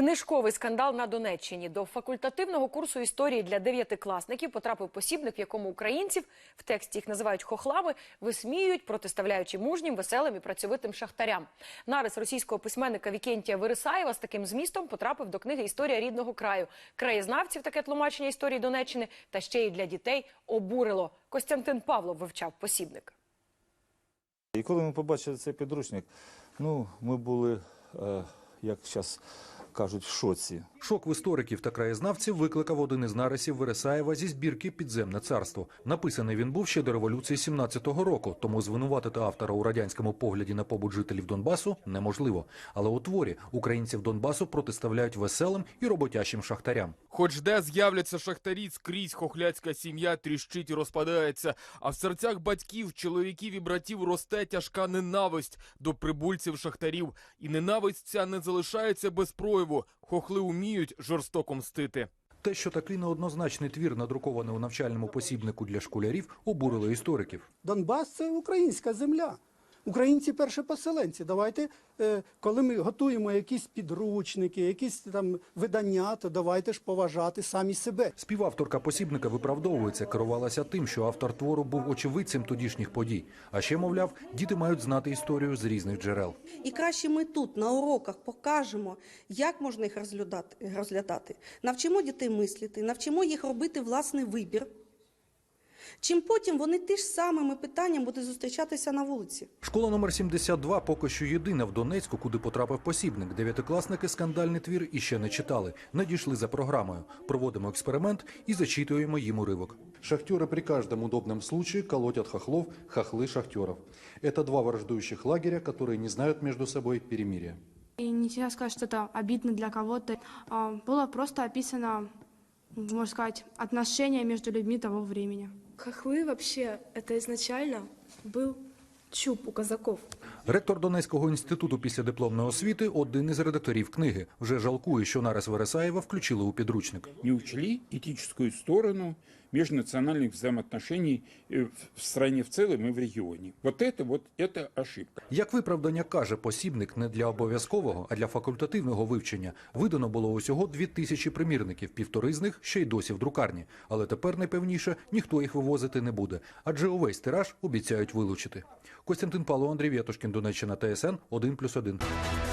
Книжковий скандал на Донеччині. До факультативного курсу історії для дев'ятикласників потрапив посібник, в якому українців в тексті їх називають хохлами, висміюють, протиставляючи мужнім, веселим і працьовитим шахтарям. Нарис російського письменника Вікентія Вирисаєва з таким змістом потрапив до книги Історія рідного краю. Краєзнавців таке тлумачення історії Донеччини та ще й для дітей обурило. Костянтин Павлов вивчав посібник. І коли ми побачили цей підручник, ну, ми були, е, як зараз кажуть, в шоці. Шок в істориків та краєзнавців викликав один із нарисів Вересаєва зі збірки Підземне царство. Написаний він був ще до революції 17-го року, тому звинуватити автора у радянському погляді на побут жителів Донбасу неможливо. Але у творі українців Донбасу протиставляють веселим і роботящим шахтарям. Хоч де з'являться шахтарі, скрізь хохляцька сім'я тріщить і розпадається, а в серцях батьків, чоловіків і братів росте тяжка ненависть до прибульців шахтарів. І ненависть ця не залишається без прояву. Хохли уміють жорстоко мстити. Те, що такий неоднозначний твір надрукований у навчальному посібнику для школярів, обурило істориків. Донбас це українська земля. Українці першопоселенці. Давайте, е, коли ми готуємо якісь підручники, якісь там видання, то давайте ж поважати самі себе. Співавторка посібника виправдовується, керувалася тим, що автор твору був очевидцем тодішніх подій. А ще, мовляв, діти мають знати історію з різних джерел. І краще ми тут на уроках покажемо, як можна їх розглядати, розглядати. Навчимо дітей мислити, навчимо їх робити власний вибір. Чим потім вони ті ж самими питаннями будуть зустрічатися на вулиці. Школа номер 72 поки що єдина в Донецьку, куди потрапив посібник. Дев'ятикласники скандальний твір іще не читали. Не дійшли за програмою. Проводимо експеримент і зачитуємо їм уривок. Шахтеры при каждом удобном случае колотят хохлов, хохлы шахтеров. Это два враждующих лагеря, которые не знают между собой перемирия. И нельзя сказать, что это обидно для кого-то. А, Было просто описано, можно сказать, отношения между людьми того времени. Хохлы вообще, это изначально был чуб у казаков. Ректор Донецького інституту післядипломної освіти один із редакторів книги. Вже жалкує, що нарис Вересаєва включили у підручник. не учли этическую сторону межнациональных взаимоотношений э, в стране в целом и в регионе. Вот это вот это ошибка. Як виправдання каже, посібник не для обов'язкового, а для факультативного вивчення. Видано було усього дві тисячі примірників, півтори з них ще й досі в друкарні. Але тепер найпевніше ніхто їх вивозити не буде, адже увесь тираж обіцяють вилучити. Костянтин Павло, Андрій Вєтушкін, Донеччина, ТСН 1+,1.